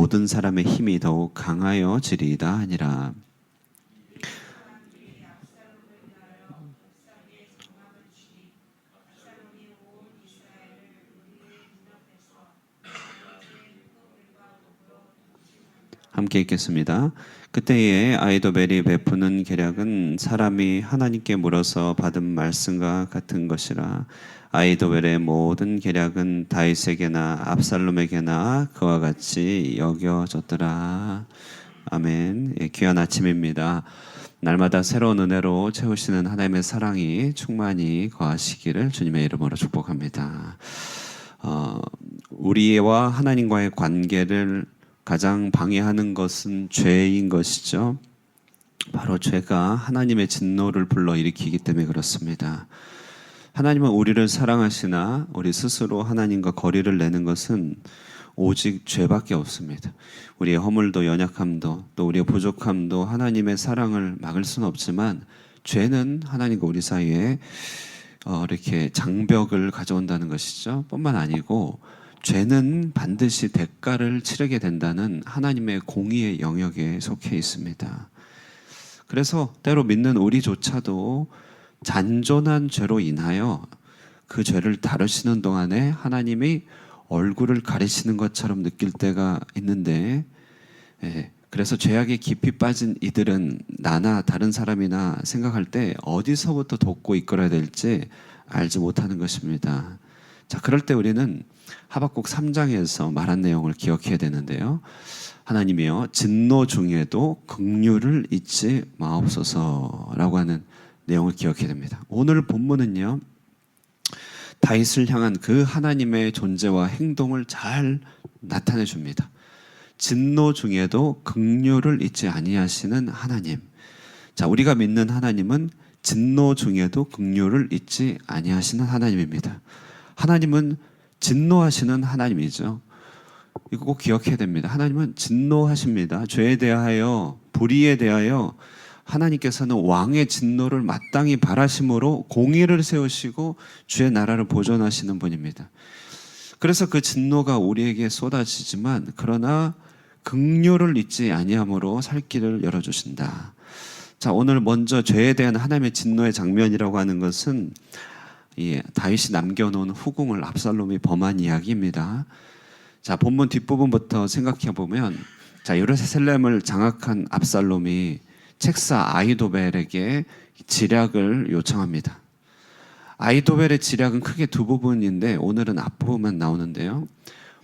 모든 사람의 힘이 더욱 강하여 지리이다 하니라. 함께 읽겠습니다. 그때에 아이도벨이 베푸는 계략은 사람이 하나님께 물어서 받은 말씀과 같은 것이라 아이도벨의 모든 계략은 다윗에게나 압살롬에게나 그와 같이 여겨졌더라. 아멘. 예, 귀한 아침입니다. 날마다 새로운 은혜로 채우시는 하나님의 사랑이 충만히 거하시기를 주님의 이름으로 축복합니다. 어, 우리와 하나님과의 관계를 가장 방해하는 것은 죄인 것이죠. 바로 죄가 하나님의 진노를 불러일으키기 때문에 그렇습니다. 하나님은 우리를 사랑하시나 우리 스스로 하나님과 거리를 내는 것은 오직 죄밖에 없습니다. 우리의 허물도 연약함도 또 우리의 부족함도 하나님의 사랑을 막을 수는 없지만 죄는 하나님과 우리 사이에 어, 이렇게 장벽을 가져온다는 것이죠. 뿐만 아니고 죄는 반드시 대가를 치르게 된다는 하나님의 공의의 영역에 속해 있습니다. 그래서 때로 믿는 우리조차도 잔존한 죄로 인하여 그 죄를 다루시는 동안에 하나님이 얼굴을 가리시는 것처럼 느낄 때가 있는데, 예, 그래서 죄악에 깊이 빠진 이들은 나나 다른 사람이나 생각할 때 어디서부터 돕고 이끌어야 될지 알지 못하는 것입니다. 자, 그럴 때 우리는 하박국 3장에서 말한 내용을 기억해야 되는데요. 하나님이여 진노 중에도 긍휼을 잊지 마옵소서라고 하는 내용을 기억해야 됩니다. 오늘 본문은요. 다윗을 향한 그 하나님의 존재와 행동을 잘 나타내 줍니다. 진노 중에도 긍휼을 잊지 아니하시는 하나님. 자, 우리가 믿는 하나님은 진노 중에도 긍휼을 잊지 아니하시는 하나님입니다. 하나님은 진노하시는 하나님이죠. 이거 꼭 기억해야 됩니다. 하나님은 진노하십니다. 죄에 대하여 불의에 대하여 하나님께서는 왕의 진노를 마땅히 바라심으로 공의를 세우시고 주의 나라를 보존하시는 분입니다. 그래서 그 진노가 우리에게 쏟아지지만 그러나 긍휼을 잊지 아니함으로 살 길을 열어 주신다. 자, 오늘 먼저 죄에 대한 하나님의 진노의 장면이라고 하는 것은 예, 다윗이 남겨놓은 후궁을 압살롬이 범한 이야기입니다. 자, 본문 뒷부분부터 생각해 보면 자, 예루살렘을 장악한 압살롬이 책사 아이도벨에게 지략을 요청합니다. 아이도벨의 지략은 크게 두 부분인데 오늘은 앞부분만 나오는데요.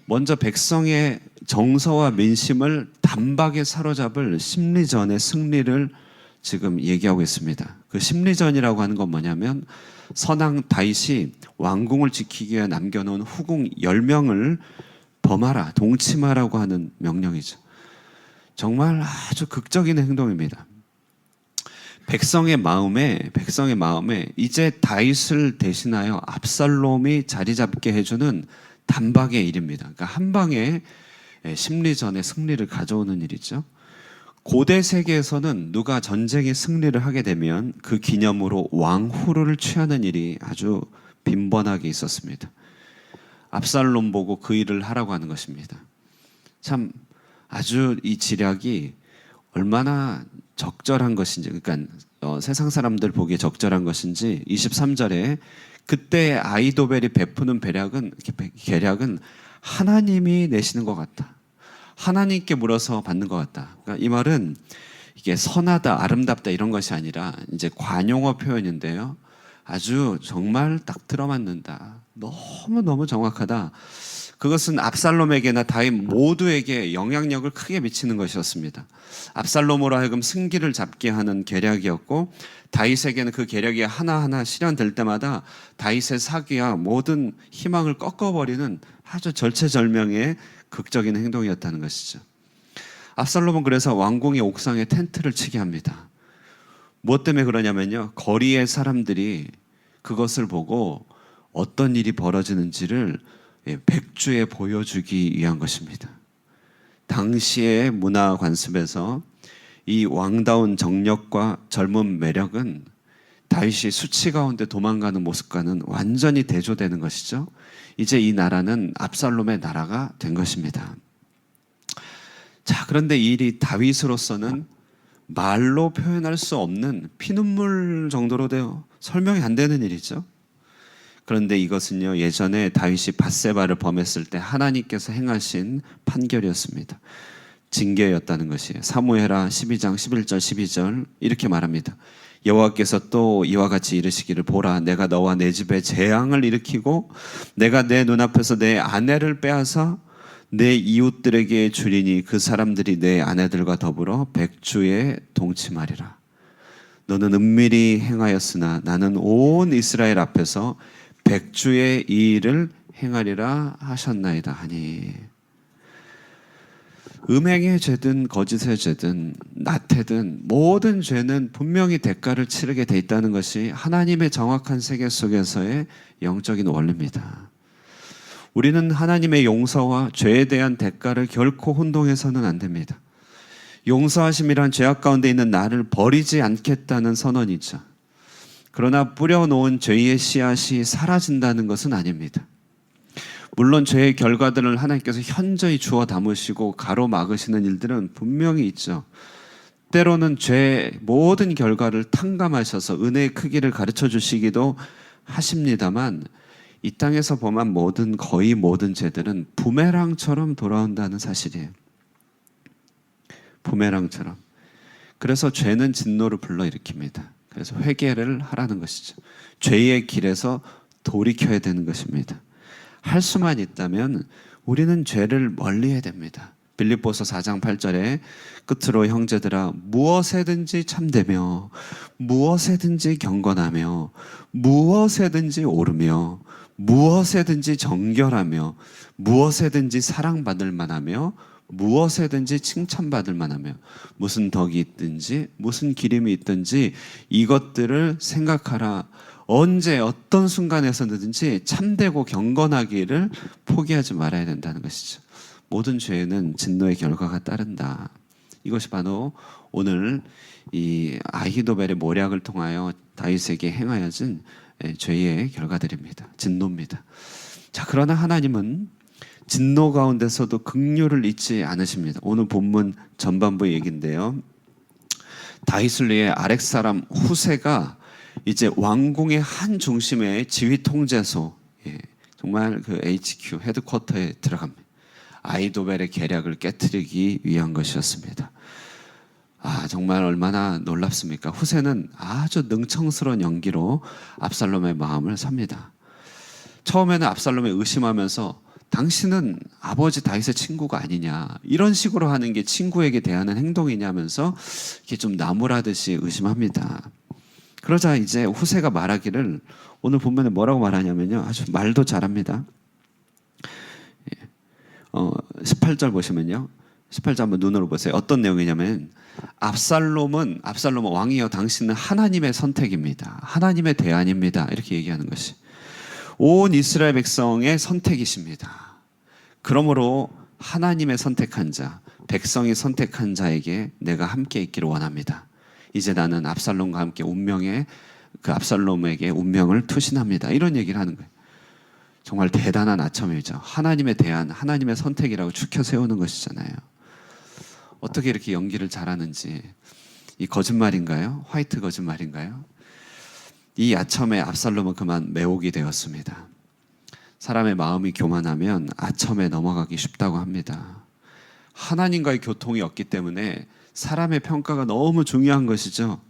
먼저 백성의 정서와 민심을 단박에 사로잡을 심리전의 승리를 지금 얘기하고 있습니다. 그 심리전이라고 하는 건 뭐냐면 선왕 다윗이 왕궁을 지키기 위해 남겨놓은 후궁 10명을 범하라, 동침하라고 하는 명령이죠. 정말 아주 극적인 행동입니다. 백성의 마음에 백성의 마음에 이제 다윗을 대신하여 압살롬이 자리 잡게 해주는 단박의 일입니다. 그러니까 한 방에 심리전의 승리를 가져오는 일이죠. 고대 세계에서는 누가 전쟁에 승리를 하게 되면 그 기념으로 왕후를 취하는 일이 아주 빈번하게 있었습니다. 압살롬 보고 그 일을 하라고 하는 것입니다. 참 아주 이 지략이 얼마나 적절한 것인지 그러니까 어, 세상 사람들 보기에 적절한 것인지 23절에 그때 아이도벨이 베푸는 배략은 계략은 하나님이 내시는 것 같다. 하나님께 물어서 받는 것 같다. 그러니까 이 말은 이게 선하다, 아름답다 이런 것이 아니라 이제 관용어 표현인데요. 아주 정말 딱 들어맞는다. 너무 너무 정확하다. 그것은 압살롬에게나 다윗 모두에게 영향력을 크게 미치는 것이었습니다. 압살롬으로 하여금 승기를 잡게 하는 계략이었고 다윗에게는 그 계략이 하나하나 실현될 때마다 다윗의 사기와 모든 희망을 꺾어버리는 아주 절체절명의 극적인 행동이었다는 것이죠. 압살롬은 그래서 왕궁의 옥상에 텐트를 치게 합니다. 무엇 때문에 그러냐면요. 거리의 사람들이 그것을 보고 어떤 일이 벌어지는지를 예, 백주에 보여주기 위한 것입니다. 당시의 문화 관습에서 이 왕다운 정력과 젊은 매력은 다윗이 수치 가운데 도망가는 모습과는 완전히 대조되는 것이죠. 이제 이 나라는 압살롬의 나라가 된 것입니다. 그런데 이 일이 다윗으로서는 말로 표현할 수 없는 피눈물 정도로 되어 설명이 안 되는 일이죠. 그런데 이것은요 예전에 다윗이 바세바를 범했을 때 하나님께서 행하신 판결이었습니다. 징계였다는 것이에요. 사무엘하 12장 11절 12절 이렇게 말합니다. 여호와께서 또 이와 같이 이르시기를 보라 내가 너와 내 집에 재앙을 일으키고 내가 내 눈앞에서 내 아내를 빼앗아 내 이웃들에게 주리니 그 사람들이 내 아내들과 더불어 백주에 동침하리라. 너는 은밀히 행하였으나 나는 온 이스라엘 앞에서 백주의 이 일을 행하리라 하셨나이다 하니 음행의 죄든 거짓의 죄든 나태든 모든 죄는 분명히 대가를 치르게 돼 있다는 것이 하나님의 정확한 세계 속에서의 영적인 원리입니다. 우리는 하나님의 용서와 죄에 대한 대가를 결코 혼동해서는 안 됩니다. 용서하심이란 죄악 가운데 있는 나를 버리지 않겠다는 선언이죠. 그러나 뿌려놓은 죄의 씨앗이 사라진다는 것은 아닙니다. 물론 죄의 결과들을 하나님께서 현저히 주어 담으시고 가로막으시는 일들은 분명히 있죠. 때로는 죄 모든 결과를 탕감하셔서 은혜의 크기를 가르쳐 주시기도 하십니다만 이 땅에서 범한 모든 거의 모든 죄들은 부메랑처럼 돌아온다는 사실이에요. 부메랑처럼. 그래서 죄는 진노를 불러일으킵니다. 그래서 회개를 하라는 것이죠. 죄의 길에서 돌이켜야 되는 것입니다. 할 수만 있다면 우리는 죄를 멀리해야 됩니다. 빌립보서 4장 8절에 끝으로 형제들아 무엇에든지 참되며 무엇에든지 경건하며 무엇에든지 오르며 무엇에든지 정결하며 무엇에든지 사랑받을 만하며 무엇에든지 칭찬받을 만하며 무슨 덕이 있든지 무슨 기림이 있든지 이것들을 생각하라 언제 어떤 순간에서든지 참되고 경건하기를 포기하지 말아야 된다는 것이죠. 모든 죄는 진노의 결과가 따른다. 이것이 바로 오늘 이 아히도벨의 모략을 통하여 다윗에게 행하여진 예, 죄의 결과들입니다. 진노입니다. 자, 그러나 하나님은 진노 가운데서도 긍휼을 잊지 않으십니다. 오늘 본문 전반부 얘기인데요. 다윗을 위해 아렉 사람 후세가 이제 왕궁의 한 중심의 지휘 통제소, 예, 정말 그 HQ 헤드쿼터에 들어갑니다. 아이도벨의 계략을 깨뜨리기 위한 것이었습니다. 아, 정말 얼마나 놀랍습니까? 후세는 아주 능청스러운 연기로 압살롬의 마음을 삽니다. 처음에는 압살롬을 의심하면서 당신은 아버지 다윗의 친구가 아니냐 이런 식으로 하는 게 친구에게 대하는 행동이냐면서 이게 좀 나무라듯이 의심합니다. 그러자 이제 후세가 말하기를 오늘 본문에 뭐라고 말하냐면요 아주 말도 잘합니다. 예. 어, 18절 보시면요 18절 한번 눈으로 보세요. 어떤 내용이냐면 압살롬은 압살롬은 왕이여 당신은 하나님의 선택입니다. 하나님의 대안입니다. 이렇게 얘기하는 것이 온 이스라엘 백성의 선택이십니다. 그러므로 하나님의 선택한 자, 백성이 선택한 자에게 내가 함께 있기를 원합니다. 이제 나는 압살롬과 함께 운명의 그 압살롬에게 운명을 투신합니다. 이런 얘기를 하는 거예요. 정말 대단한 아첨이죠. 하나님의 대안, 하나님의 선택이라고 추켜 세우는 것이잖아요. 어떻게 이렇게 연기를 잘하는지 이 거짓말인가요? 화이트 거짓말인가요? 이 아첨에 압살롬은 그만 매혹이 되었습니다. 사람의 마음이 교만하면 아첨에 넘어가기 쉽다고 합니다. 하나님과의 교통이 없기 때문에 사람의 평가가 너무 중요한 것이죠.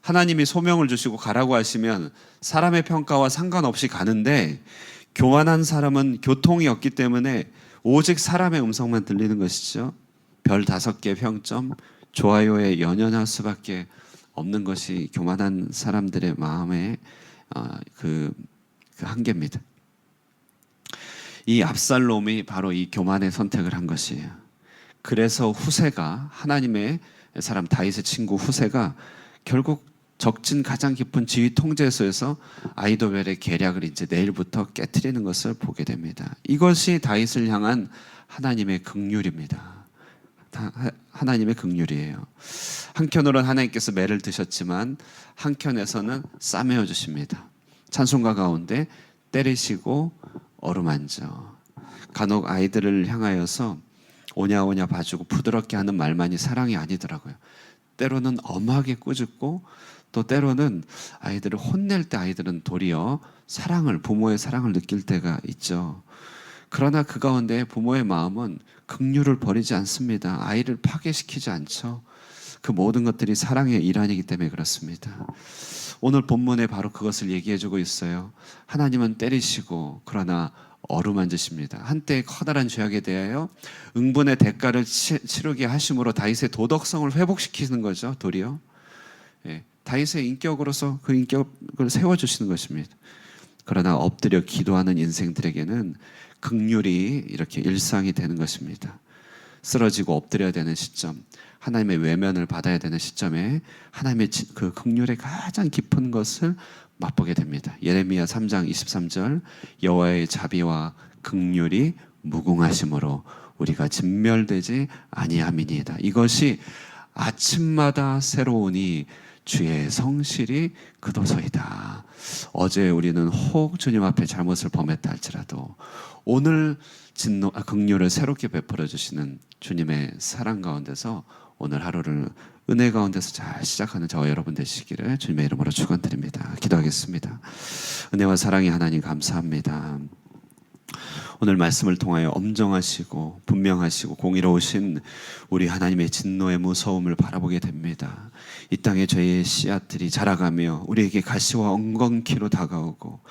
하나님이 소명을 주시고 가라고 하시면 사람의 평가와 상관없이 가는데 교만한 사람은 교통이 없기 때문에 오직 사람의 음성만 들리는 것이죠. 별 다섯 개 평점, 좋아요에 연연할 수밖에 없는 것이 교만한 사람들의 마음의 어, 그, 그 한계입니다. 이 압살롬이 바로 이 교만의 선택을 한 것이에요. 그래서 후세가 하나님의 사람 다윗의 친구 후세가 결국 적진 가장 깊은 지휘 통제소에서 아이도벨의 계략을 이제 내일부터 깨뜨리는 것을 보게 됩니다. 이것이 다윗을 향한 하나님의 긍휼입니다. 하나님의 긍휼이에요. 한편으로는 하나님께서 매를 드셨지만 한편에서는 싸매어 주십니다. 찬송가 가운데 때리시고 어루만져 간혹 아이들을 향하여서 오냐 오냐 봐주고 부드럽게 하는 말만이 사랑이 아니더라고요. 때로는 엄하게 꾸짖고 또 때로는 아이들을 혼낼 때 아이들은 도리어 사랑을 부모의 사랑을 느낄 때가 있죠. 그러나 그 가운데 부모의 마음은 긍휼을 버리지 않습니다. 아이를 파괴시키지 않죠. 그 모든 것들이 사랑의 일환이기 때문에 그렇습니다. 오늘 본문에 바로 그것을 얘기해 주고 있어요. 하나님은 때리시고 그러나 어루만지십니다. 한때 커다란 죄악에 대하여 응분의 대가를 치, 치르게 하심으로 다윗의 도덕성을 회복시키는 거죠. 도리어 예, 다윗의 인격으로서 그 인격을 세워 주시는 것입니다. 그러나 엎드려 기도하는 인생들에게는 극률이 이렇게 일상이 되는 것입니다. 쓰러지고 엎드려야 되는 시점, 하나님의 외면을 받아야 되는 시점에 하나님의 지- 그 극률의 가장 깊은 것을 맛보게 됩니다. 예레미야 3장 23절 여호와의 자비와 극률이 무궁하심으로 우리가 진멸되지 아니함이니이다. 이것이 아침마다 새로우니 주의 성실이 그도서이다. 어제 우리는 혹 주님 앞에 잘못을 범했다 할지라도 오늘 진노 아, 긍휼을 새롭게 베풀어 주시는 주님의 사랑 가운데서 오늘 하루를 은혜 가운데서 잘 시작하는 저와 여러분 되시기를 주님의 이름으로 축원드립니다. 기도하겠습니다. 은혜와 사랑의 하나님 감사합니다. 오늘 말씀을 통하여 엄정하시고 분명하시고 공의로우신 우리 하나님의 진노의 무서움을 바라보게 됩니다. 이 땅에 저희의 씨앗들이 자라가며 우리에게 가시와 엉겅퀴로 다가오고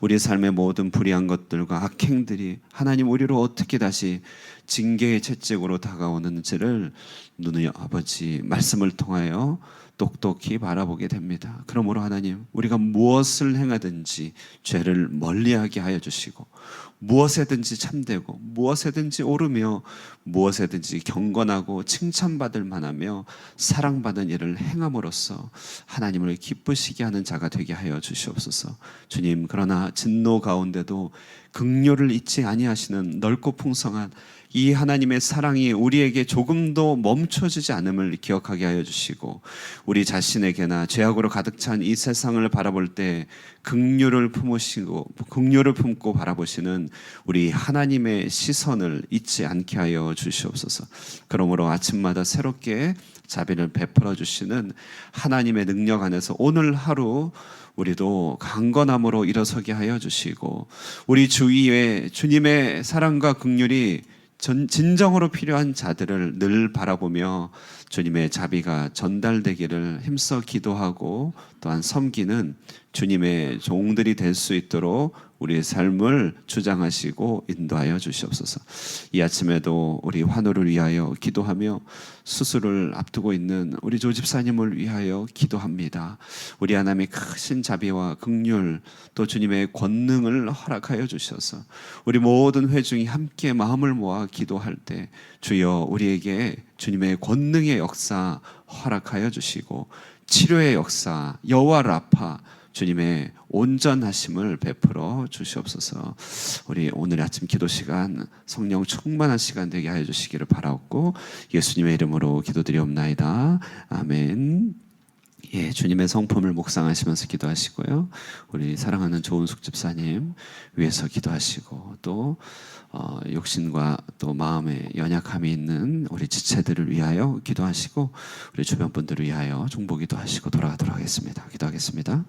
우리 삶의 모든 불의한 것들과 악행들이 하나님 우리로 어떻게 다시 징계의 채찍으로 다가오는지를 눈의 아버지 말씀을 통하여 똑똑히 바라보게 됩니다. 그러므로 하나님, 우리가 무엇을 행하든지 죄를 멀리하게 하여 주시고 무엇에든지 참되고 무엇에든지 오르며 무엇에든지 경건하고 칭찬받을 만하며 사랑받은 일을 행함으로써 하나님을 기쁘시게 하는 자가 되게 하여 주시옵소서. 주님, 그러나 진노 가운데도 긍휼을 잊지 아니하시는 넓고 풍성한 이 하나님의 사랑이 우리에게 조금도 멈 춰지지 않음을 기억하게 하여 주시고 우리 자신에게나 죄악으로 가득 찬 이 세상을 바라볼 때 긍휼을 품으시고 긍휼을 품고 바라보시는 우리 하나님의 시선을 잊지 않게 하여 주시옵소서. 그러므로 아침마다 새롭게 자비를 베풀어 주시는 하나님의 능력 안에서 오늘 하루 우리도 강건함으로 일어서게 하여 주시고 우리 주위에 주님의 사랑과 긍휼이 전, 진정으로 필요한 자들을 늘 바라보며 주님의 자비가 전달되기를 힘써 기도하고 또한 섬기는 주님의 종들이 될 수 있도록 우리의 삶을 주장하시고 인도하여 주시옵소서. 이 아침에도 우리 환우를 위하여 기도하며 수술을 앞두고 있는 우리 조집사님을 위하여 기도합니다. 우리 하나님의 크신 자비와 긍휼 또 주님의 권능을 허락하여 주셔서 우리 모든 회중이 함께 마음을 모아 기도할 때 주여 우리에게 주님의 권능의 역사 허락하여 주시고 치료의 역사 여호와 라파 주님의 온전하심을 베풀어 주시옵소서. 우리 오늘 아침 기도 시간 성령 충만한 시간 되게 하여 주시기를 바라옵고 예수님의 이름으로 기도드리옵나이다. 아멘. 예, 주님의 성품을 묵상하시면서 기도하시고요. 우리 사랑하는 조은숙 집사님 위해서 기도하시고 또 어, 욕심과 또 마음에 연약함이 있는 우리 지체들을 위하여 기도하시고 우리 주변 분들을 위하여 중보기도 하시고 돌아가도록 하겠습니다. 기도하겠습니다.